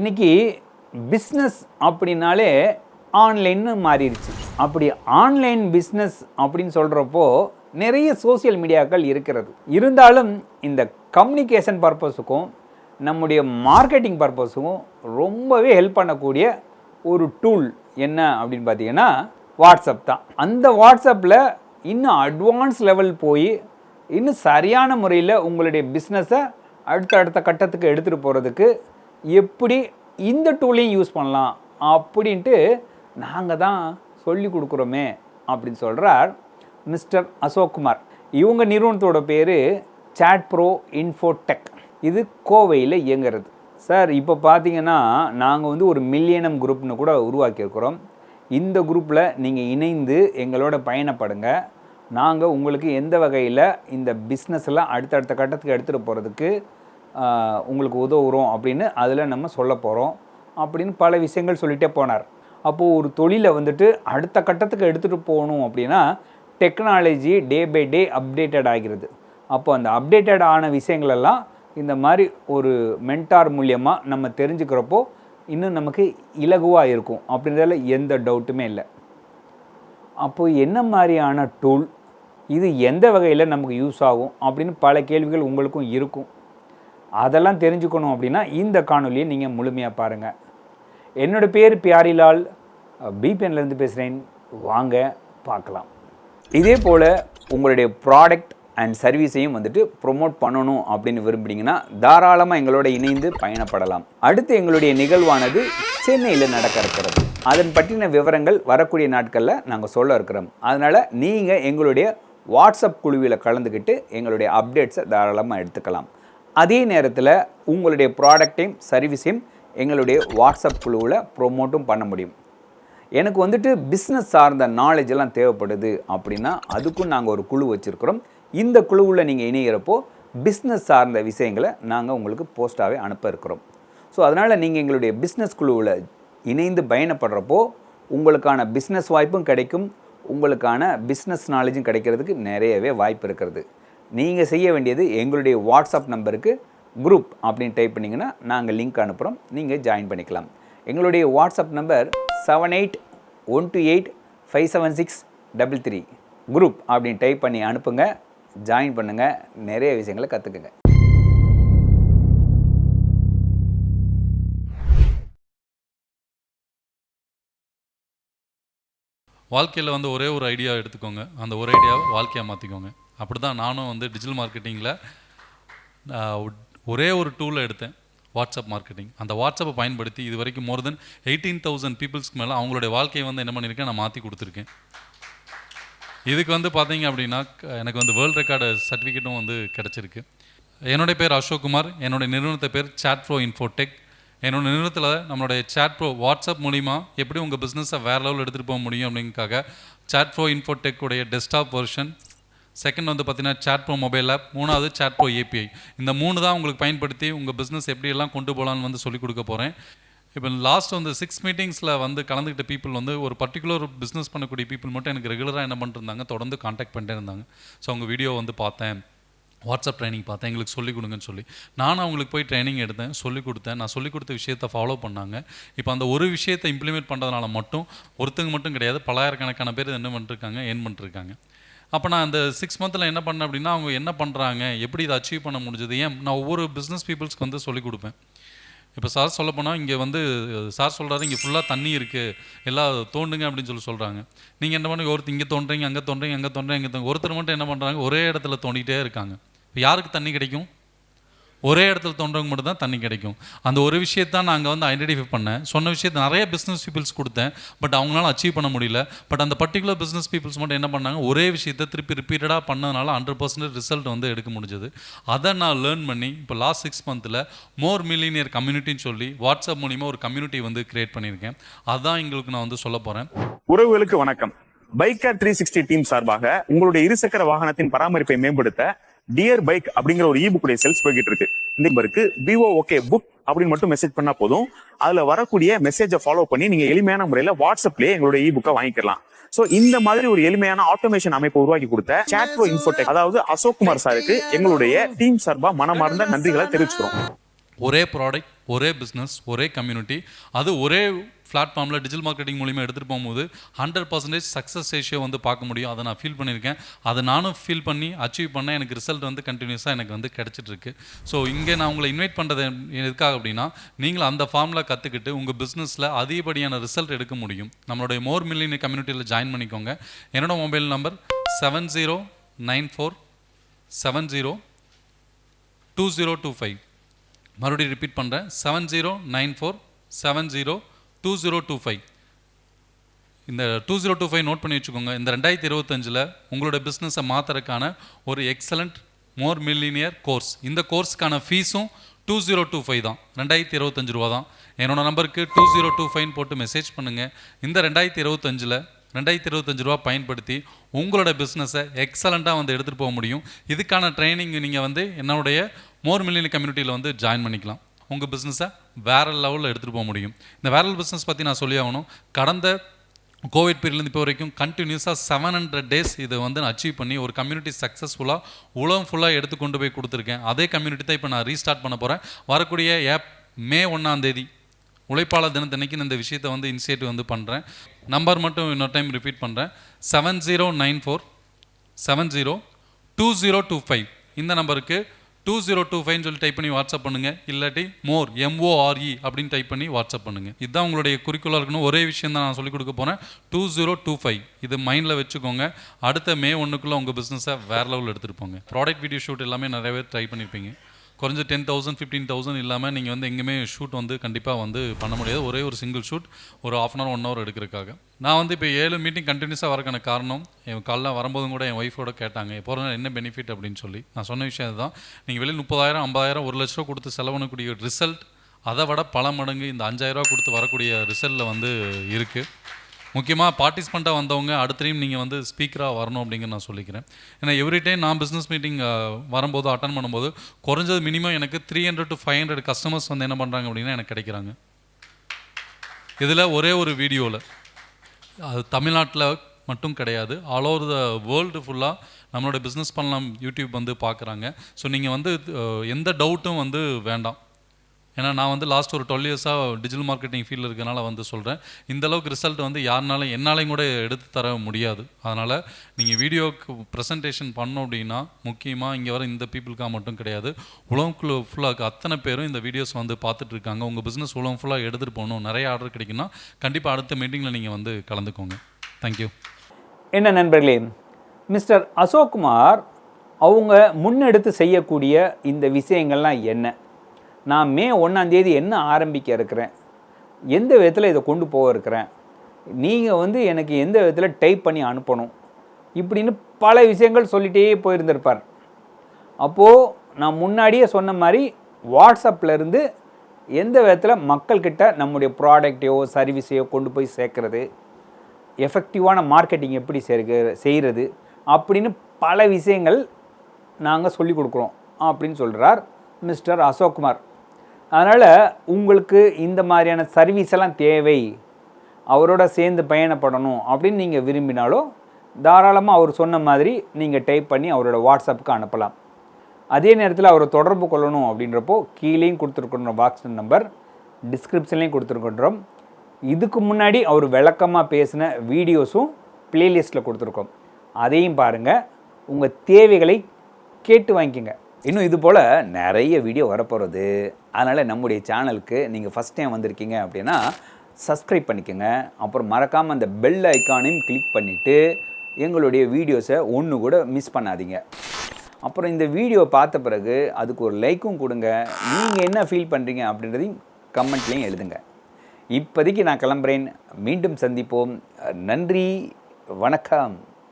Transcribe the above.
இன்றைக்கி பிஸ்னஸ் அப்படின்னாலே ஆன்லைன்னு மாறிடுச்சு. அப்படி ஆன்லைன் பிஸ்னஸ் அப்படின்னு சொல்கிறப்போ நிறைய சோஷியல் மீடியாக்கள் இருக்கிறது. இருந்தாலும் இந்த கம்யூனிகேஷன் பர்பஸுக்கும் நம்முடைய மார்க்கெட்டிங் பர்பஸுக்கும் ரொம்பவே ஹெல்ப் பண்ணக்கூடிய ஒரு டூல் என்ன அப்படின்னு பார்த்தீங்கன்னா வாட்ஸ்அப் தான். அந்த வாட்ஸ்அப்பில் இன்னும் அட்வான்ஸ் லெவல் போய் இன்னும் சரியான முறையில் உங்களுடைய பிஸ்னஸை அடுத்த அடுத்த கட்டத்துக்கு எடுத்துகிட்டு போகிறதுக்கு எப்படி இந்த டூலையும் யூஸ் பண்ணலாம் அப்படின்ட்டு நாங்கள் தான் சொல்லி கொடுக்குறோமே அப்படின்னு சொல்கிறார் மிஸ்டர் அசோக்குமார். இவங்க நிறுவனத்தோட பேர் சாட் ப்ரோ இன்ஃபோடெக் இது கோவையில் இயங்குறது. சார் இப்போ பார்த்தீங்கன்னா நாங்கள் வந்து ஒரு மில்லியனம் குரூப்னு கூட உருவாக்கியிருக்கிறோம். இந்த குரூப்பில் நீங்கள் இணைந்து எங்களோட பயணப்படுங்க நாங்கள் உங்களுக்கு எந்த வகையில் இந்த பிஸ்னஸில் அடுத்தடுத்த கட்டத்துக்கு எடுத்துகிட்டு போகிறதுக்கு உங்களுக்கு உதவுறோம் அப்படின்னு அதில் நம்ம சொல்ல போகிறோம் அப்படின்னு பல விஷயங்கள் சொல்லிகிட்டே போனார். அப்போது ஒரு தொழிலை வந்துட்டு அடுத்த கட்டத்துக்கு எடுத்துகிட்டு போகணும் அப்படின்னா technology day by day updated ஆகிறது. அப்போ அந்த அப்டேட்டட் ஆன விஷயங்களெல்லாம் இந்த மாதிரி ஒரு மென்டார் மூலியமாக நம்ம தெரிஞ்சுக்கிறப்போ இன்னும் நமக்கு இலகுவாக இருக்கும் அப்படின்றதுல எந்த டவுட்டுமே இல்லை. அப்போது என்ன மாதிரியான டூல் இது எந்த வகையில் நமக்கு யூஸ் ஆகும் அப்படின்னு பல கேள்விகள் உங்களுக்கும் இருக்கும். அதெல்லாம் தெரிஞ்சுக்கணும் அப்படின்னா இந்த காணொலியை நீங்கள் முழுமையாக பாருங்கள் என்னோட பேர் பியாரிலால். பிபிஎன்லேருந்து பேசுகிறேன் வாங்க பார்க்கலாம். இதே போல் உங்களுடைய ப்ராடக்ட் அண்ட் சர்வீஸையும் வந்துட்டு ப்ரொமோட் பண்ணணும் அப்படின்னு விரும்புனீங்கன்னா தாராளமாக எங்களோட இணைந்து பயணப்படலாம். அடுத்து எங்களுடைய நிகழ்வானது சென்னையில் நடக்க இருக்கிறது. அதன் பற்றின விவரங்கள் வரக்கூடிய நாட்களில் நாங்கள் சொல்ல இருக்கிறோம். அதனால் நீங்கள் எங்களுடைய வாட்ஸ்அப் குழுவில் கலந்துக்கிட்டு எங்களுடைய அப்டேட்ஸை தாராளமாக எடுத்துக்கலாம். அதே நேரத்தில் உங்களுடைய ப்ராடக்டையும் சர்வீஸையும் எங்களுடைய வாட்ஸ்அப் குழுவில் ப்ரொமோட்டும் பண்ண முடியும். எனக்கு வந்துட்டு பிஸ்னஸ் சார்ந்த நாலேஜ் எல்லாம் தேவைப்படுது அப்படின்னா அதுக்கும் நாங்கள் ஒரு குழு வச்சுருக்கிறோம். இந்த குழுவில் நீங்கள் இணைகிறப்போ பிஸ்னஸ் சார்ந்த விஷயங்களை நாங்கள் உங்களுக்கு போஸ்ட்டாகவே அனுப்ப இருக்கிறோம். ஸோ அதனால் நீங்கள் எங்களுடைய பிஸ்னஸ் குழுவில் இணைந்து பயணப்படுறப்போ உங்களுக்கான பிஸ்னஸ் வாய்ப்பும் கிடைக்கும். உங்களுக்கான பிஸ்னஸ் நாலேஜும் கிடைக்கிறதுக்கு நிறையவே வாய்ப்பு இருக்கிறது. நீங்கள் செய்ய வேண்டியது எங்களுடைய வாட்ஸ்அப் நம்பருக்கு குரூப் அப்படின்னு டைப் பண்ணிங்கன்னா நாங்கள் லிங்க் அனுப்புகிறோம் நீங்கள் ஜாயின் பண்ணிக்கலாம். எங்களுடைய WhatsApp number seven eight one two eight five seven six double three group அப்படின்னு டைப் பண்ணி அனுப்புங்க. ஜாயின் பண்ணுங்கள் நிறைய விஷயங்களை கற்றுக்குங்க வாழ்க்கையில் வந்து ஒரே ஒரு ஐடியா எடுத்துக்கோங்க. அந்த ஒரு ஐடியாவை வாழ்க்கையாக மாற்றிக்கோங்க அப்படி தான் நானும் வந்து டிஜிட்டல் மார்க்கெட்டிங்கில் ஒரே ஒரு டூலை எடுத்தேன் வாட்ஸ்அப் மார்க்கெட்டிங் அந்த வாட்ஸ்அப்பை பயன்படுத்தி இது வரைக்கும் மோர் தென் எயிட்டீன் தௌசண்ட் பீப்புள்ஸ்க்கு மேலே அவங்களுடைய வாழ்க்கையை வந்து என்ன பண்ணியிருக்கேன் நான் மாற்றி கொடுத்துருக்கேன். இதுக்கு வந்து பார்த்தீங்க அப்படின்னா க- எனக்கு வந்து வேர்ல்ட் ரெக்கார்டு சர்டிஃபிகேட்டும் வந்து கிடச்சிருக்கு. என்னுடைய பேர் அசோக்குமார் என்னுடைய நிறுவனத்தை பேர் சாட் ப்ரோ இன்ஃபோடெக் என்னோட நிறுவனத்தில் நம்மளுடைய சாட் ப்ரோ வாட்ஸ்அப் மூலிமா எப்படி உங்கள் பிஸ்னஸை வேறு லெவல் எடுத்துகிட்டு போக முடியும் அப்படிங்கிறதுக்காக சாட் ப்ரோ இன்ஃபோடெக் உடைய டெஸ்க்டாப் வெர்ஷன் செகண்ட் வந்து பார்த்தீங்கன்னா சாட் ப்ரோ மொபைல் ஆப் மூணாவது சாட் ப்ரோ ஏபிஐ இந்த மூணு தான் உங்களுக்கு பயன்படுத்தி உங்கள் பிஸ்னஸ் எப்படியெல்லாம் கொண்டு போகலான்னு வந்து சொல்லிக் கொடுக்க போகிறேன் இப்போ லாஸ்ட் வந்து சிக்ஸ் மீட்டிங்ஸில் வந்து கலந்துக்கிட்ட பீப்புள் வந்து ஒரு பர்டிகுலர் பிஸ்னஸ் பண்ணக்கூடிய பீப்புள் மட்டும் எனக்கு ரெகுலராக என்ன பண்ணிருந்தாங்க தொடர்ந்து காண்டாக்ட் பண்ணிட்டே இருந்தாங்க. ஸோ அவங்க வீடியோ வந்து பார்த்தேன். வாட்ஸ்அப் ட்ரைனிங் பார்த்தேன். எங்களுக்கு சொல்லிக் கொடுங்கன்னு சொல்லி. நானும் அவங்களுக்கு போய் ட்ரைனிங் எடுத்தேன் சொல்லிக் கொடுத்தேன். நான் சொல்லிக் கொடுத்த விஷயத்தை ஃபாலோ பண்ணாங்க. இப்போ அந்த ஒரு விஷயத்தை இம்ப்ளிமெண்ட் பண்ணுறதுனால மட்டும் ஒருத்தங்க மட்டும் கிடையாது பலாயிரக்கணக்கான பேர் என்ன பண்ணிருக்காங்க ஏன் பண்ணிருக்காங்க அப்போ நான் அந்த சிக்ஸ் மந்தில் என்ன பண்ணேன் அப்படின்னா அவங்க என்ன பண்ணுறாங்க எப்படி இதை அச்சீவ் பண்ண முடிஞ்சது? ஏன்? நான் ஒவ்வொரு பிஸ்னஸ் பீப்புள்ஸ்க்கு வந்து சொல்லிக் கொடுப்பேன். இப்போ சார் சொல்ல போனால் இங்கே வந்து சார் சொல்கிறாரு இங்கே ஃபுல்லாக தண்ணி இருக்குது எல்லாம் தோண்டுங்க அப்படின்னு சொல்லி சொல்கிறாங்க நீங்கள் என்ன பண்ணுங்க? ஒருத்தர் இங்கே தோன்றீங்க அங்கே தோன்றீங்க அங்கே தோன்றீங்க இங்கே ஒருத்தர் மட்டும் என்ன பண்ணுறாங்க ஒரே இடத்துல தோண்டிகிட்டே இருக்காங்க. இப்போ யாருக்கு தண்ணி கிடைக்கும்? ஒரே இடத்துல தோன்றவங்க மட்டும் தான் தண்ணி கிடைக்கும். அந்த ஒரு விஷயத்தான் நாங்கள் வந்து ஐடென்டிஃபை பண்ணேன். சொன்ன விஷயத்தை நிறைய பிஸ்னஸ் பீப்புள்ஸ் கொடுத்தேன். பட் அவங்களால அச்சீவ் பண்ண முடியல. பட் அந்த பர்டிகுலர் பிஸ்னஸ் பீப்புள்ஸ் மட்டும் என்ன பண்ணாங்க? ஒரே விஷயத்தை திருப்பி ரிப்பீட்டடாக பண்ணதுனால ஹண்ட்ரட் பர்சன்டேஜ் ரிசல்ட் வந்து எடுக்க முடிஞ்சது. அதை நான் லேர்ன் பண்ணி இப்போ லாஸ்ட் சிக்ஸ் மந்தில் மோர் மில்லினியர் கம்யூனிட்டின்னு சொல்லி வாட்ஸ்அப் மூலிமா ஒரு கம்யூனிட்டி வந்து கிரியேட் பண்ணியிருக்கேன். அதான் எங்களுக்கு நான் வந்து சொல்ல போகிறேன் உறவுகளுக்கு வணக்கம். பைக்கர் த்ரீ சிக்ஸ்டி டீம் சார்பாக உங்களுடைய இருசக்கர வாகனத்தின் பராமரிப்பை மேம்படுத்த டியர் பைக் அப்படிங்கிற ஒரு இ புக்குடைய செல்ஸ் போய்கிட்டு இருக்கு. இந்த நம்பருக்கு பிஓ ஓகே புக் அப்படின்னு மட்டும் மெசேஜ் பண்ணா போதும். அதுல வரக்கூடிய மெசேஜை ஃபாலோ பண்ணி நீங்க எளிமையான முறையில வாட்ஸ்அப்லயே எங்களுடைய இ புக்கை வாங்கிக்கலாம். சோ இந்த மாதிரி ஒரு எளிமையான ஆட்டோமேஷன் அமைப்பு உருவாக்கி கொடுத்த சாட் ப்ரோ இன்ஃபோடெக் அதாவது அசோக் குமார் சாருக்கு எங்களுடைய டீம் சார்பா மனமார்ந்த நன்றிகளை தெரிவிச்சுக்கிறோம். ஒரே ப்ராடக்ட் ஒரே பிஸ்னஸ் ஒரே கம்யூனிட்டி அது ஒரே பிளாட்ஃபார்மில் டிஜிட்டல் மார்க்கெட்டிங் மூலிமா எடுத்துகிட்டு போகும்போது ஹண்ட்ரட் பர்சன்டேஜ் சக்ஸஸ் ரேஷியோ வந்து பார்க்க முடியும். அதை நான் ஃபீல் பண்ணியிருக்கேன். அதை நானும் ஃபீல் பண்ணி அச்சீவ் பண்ண எனக்கு ரிசல்ட் வந்து கண்டினியூஸாக எனக்கு வந்து கிடச்சிட்ருக்கு. ஸோ இங்கே நான் உங்களை இன்வைட் பண்ணுறது எதுக்காக அப்படின்னா நீங்களும் அந்த ஃபார்மில் கற்றுக்கிட்டு உங்கள் பிஸ்னஸில் அதிகப்படியான ரிசல்ட் எடுக்க முடியும். நம்மளுடைய மோர் மில்லியன் கம்யூனிட்டியில் ஜாயின் பண்ணிக்கோங்க. என்னோட mobile number seven zero nine four seven zero two zero two five மறுபடியும் ரிப்பீட் பண்ணுறேன் seven zero nine four seven zero two zero two five இந்த two zero two five note பண்ணி வச்சுக்கோங்க. இந்த ரெண்டாயிரத்தி இருபத்தஞ்சில் உங்களோட பிஸ்னஸை மாற்றுறதுக்கான ஒரு எக்ஸலண்ட் மோர் மில்லினியர் கோர்ஸ் இந்த கோர்ஸுக்கான ஃபீஸும் டூ ஜீரோ டூ ஃபைவ் தான். ரெண்டாயிரத்தி இருபத்தஞ்சு ரூபா தான் என்னோடய நம்பருக்கு டூ ஜீரோ டூ ஃபைவ்னு போட்டு மெசேஜ் பண்ணுங்கள் இந்த ரெண்டாயிரத்தி இருபத்தஞ்சில் ரெண்டாயிரத்தி இருபத்தஞ்சு ரூபா பயன்படுத்தி உங்களோட பிஸ்னஸை எக்ஸலண்ட்டாக வந்து எடுத்துகிட்டு போக முடியும். இதுக்கான ட்ரைனிங் நீங்கள் வந்து என்னுடைய மோர் மில்லியன் கம்யூனிட்டியில் வந்து ஜாயின் பண்ணிக்கலாம். உங்கள் பிஸ்னஸை வேற லெவலில் எடுத்துகிட்டு போக முடியும். இந்த வேரல் பிஸ்னஸ் பற்றி நான் சொல்லி ஆகணும். கடந்த கோவிட் பீரியட்லேருந்து இப்போ வரைக்கும் கண்டினியூஸாக செவன் ஹண்ட்ரட் டேஸ் இதை வந்து நான் அச்சீவ் பண்ணி ஒரு கம்யூனிட்டி சக்ஸஸ்ஃபுல்லாக உலகம் ஃபுல்லாக எடுத்து கொண்டு போய் கொடுத்துருக்கேன். அதே கம்யூனிட்டி தான் இப்போ நான் ரீஸ்டார்ட் பண்ண போகிறேன் வரக்கூடிய ஏப் மே ஒன்றாம் தேதி உழைப்பாளர் தினத்தன்னைக்கு நான் இந்த விஷயத்தை வந்து இனிஷியேட்டிவ் வந்து பண்ணுறேன் நம்பர் மட்டும் இன்னொரு டைம் ரிப்பீட் பண்ணுறேன் seven zero nine four seven zero two zero two five இந்த நம்பருக்கு டூ ஜீரோ டூ ஃபைவ்னு சொல்லி டைப் பண்ணி வாட்ஸ்அப் பண்ணுங்கள் இல்லாட்டி more M O R E அப்படின்னு டைப் பண்ணி வாட்ஸ்அப் பண்ணுங்கள் இதுதான் உங்களுடைய குறிக்கோளாக இருக்கணும். ஒரே விஷயம் தான் நான் சொல்லிக் கொடுக்க போகிறேன் டூ ஜீரோ டூ ஃபைவ் இது மைண்டில் வச்சுக்கோங்க. அடுத்த மே ஒன்றுக்குள்ளே உங்கள் பிஸ்னஸை வேறு லெவலில் எடுத்துகிட்டு போங்க. ப்ராடக்ட் வீடியோ ஷூட் எல்லாமே நிறைய பேர் ட்ரை பண்ணியிருப்பீங்க குறைஞ்ச டென் தௌசண்ட் ஃபிஃப்டீன் தௌசண்ட் இல்லாமல் நீங்கள் வந்து எங்கேயுமே ஷூட் வந்து கண்டிப்பாக வந்து பண்ண முடியாது. ஒரே ஒரு சிங்கிள் ஷூட் ஒரு half an hour one hour எடுக்கிறதுக்காக. நான் வந்து இப்போ ஏழு மீட்டிங் கண்டினியூஸாக வரக்கான காரணம் என் காலைல வரும்போதும் கூட என் ஒய்ஃபோட கேட்டாங்க போகிற என்ன பெனிஃபிட் அப்படின்னு சொல்லி. நான் சொன்ன விஷயம் அதுதான். நீங்கள் வெளியில் முப்பதாயிரம் ஐம்பதாயிரம் ஒரு லட்ச ரூபா கொடுத்து செலவு பண்ணக்கூடிய ரிசல்ட் அதை விட பல மடங்கு இந்த அஞ்சாயிரம் ரூபா கொடுத்து வரக்கூடிய ரிசல்ட்டில் வந்து இருக்குது முக்கியமாக பார்ட்டிசிபெண்ட்டாக வந்தவங்க அடுத்த டைம் நீங்கள் வந்து ஸ்பீக்கராக வரணும் அப்படிங்கிற நான் சொல்லிக்கிறேன். ஏன்னா எவ்ரி டைம் நான் பிஸ்னஸ் மீட்டிங் வரும்போது அட்டன் பண்ணும்போது குறைஞ்சது மினிமம் எனக்கு three hundred to five hundred customers வந்து என்ன பண்ணுறாங்க அப்படின்னா எனக்கு கிடைக்கிறாங்க. இதில் ஒரே ஒரு வீடியோவில் அது தமிழ்நாட்டில் மட்டும் கிடையாது. ஆல் ஓவர் த வேர்ல்டு ஃபுல்லாக நம்மளோட பிஸ்னஸ் பண்ணலாம் யூடியூப் வந்து பார்க்குறாங்க. ஸோ நீங்கள் வந்து எந்த டவுட்டும் வந்து வேண்டாம். ஏன்னா நான் வந்து லாஸ்ட் ஒரு டுவெல் இயர்ஸாக டிஜிட்டல் மார்க்கெட்டிங் ஃபீல்டில் இருக்கனால வந்து சொல்கிறேன் இந்த அளவுக்கு ரிசல்ட் வந்து யாருனாலும் என்னாலையும் கூட எடுத்து தர முடியாது. அதனால் நீங்கள் வீடியோக்கு ப்ரெசன்டேஷன் பண்ணோம் அப்படின்னா முக்கியமாக இங்கே வர இந்த பீப்புளுக்காக மட்டும் கிடையாது. உலகக்குள்ள ஃபுல்லாக அத்தனை பேரும் இந்த வீடியோஸ் வந்து பார்த்துட்டு இருக்காங்க. உங்கள் பிஸ்னஸ் உலகம் ஃபுல்லாக எடுத்துகிட்டு போகணும். நிறைய ஆர்டர் கிடைக்குன்னா கண்டிப்பாக அடுத்த மீட்டிங்கில் நீங்கள் வந்து கலந்துக்கோங்க. தேங்க்யூ என்ன நண்பர்களே மிஸ்டர் அசோக்குமார் அவங்க முன்னெடுத்து செய்யக்கூடிய இந்த விஷயங்கள்லாம் என்ன? நான் மே ஒன்றாந்தேதி என்ன ஆரம்பிக்க இருக்கிறேன்? எந்த விதத்தில் இதை கொண்டு போக இருக்கிறேன்? நீங்கள் வந்து எனக்கு எந்த விதத்தில் டைப் பண்ணி அனுப்பணும்? இப்படின்னு பல விஷயங்கள் சொல்லிகிட்டே போயிருந்திருப்பார். அப்போது நான் முன்னாடியே சொன்ன மாதிரி வாட்ஸ்அப்பில் இருந்து எந்த விதத்தில் மக்கள்கிட்ட நம்முடைய ப்ராடக்டையோ சர்வீஸையோ கொண்டு போய் சேர்க்குறது? எஃபெக்டிவான மார்க்கெட்டிங் எப்படி சேர்க்க செய்கிறது அப்படின்னு பல விஷயங்கள் நாங்கள் சொல்லி கொடுக்குறோம். அப்படின்னு சொல்கிறார் மிஸ்டர் அசோக்குமார். அதனால் உங்களுக்கு இந்த மாதிரியான சர்வீஸ் எல்லாம் தேவை. அவரோட சேர்ந்து பயணப்படணும் அப்படின்னு நீங்கள் விரும்பினாலும் தாராளமாக அவர் சொன்ன மாதிரி நீங்கள் டைப் பண்ணி அவரோட வாட்ஸ்அப்புக்கு அனுப்பலாம். அதே நேரத்தில் அவரை தொடர்பு கொள்ளணும் அப்படின்றப்போ கீழேயும் கொடுத்துருக்கிற வாட்ஸ்அப் நம்பர் டிஸ்கிரிப்ஷன்லேயும் கொடுத்துருக்கின்றோம். இதுக்கு முன்னாடி அவர் விளக்கமாக பேசின வீடியோஸும் ப்ளேலிஸ்ட்டில் கொடுத்துருக்கோம். அதையும் பாருங்கள் உங்கள் தேவைகளை கேட்டு வாங்கிக்கோங்க. இன்னும் இது போல் நிறைய வீடியோ வரப்போகிறது அதனால் நம்முடைய சேனலுக்கு நீங்கள் ஃபஸ்ட் டைம் வந்திருக்கீங்க அப்படின்னா சப்ஸ்கிரைப் பண்ணிக்கோங்க. அப்புறம் மறக்காமல் அந்த பெல் ஐக்கானையும் கிளிக் பண்ணிவிட்டு எங்களுடைய வீடியோஸை ஒன்று கூட மிஸ் பண்ணாதீங்க. அப்புறம் இந்த வீடியோ பார்த்த பிறகு அதுக்கு ஒரு லைக்கும் கொடுங்க. நீங்கள் என்ன ஃபீல் பண்ணுறீங்க அப்படின்றதையும் கமெண்ட்லேயும் எழுதுங்க. இப்போதைக்கு நான் கிளம்புறேன். மீண்டும் சந்திப்போம். நன்றி. வணக்கம்.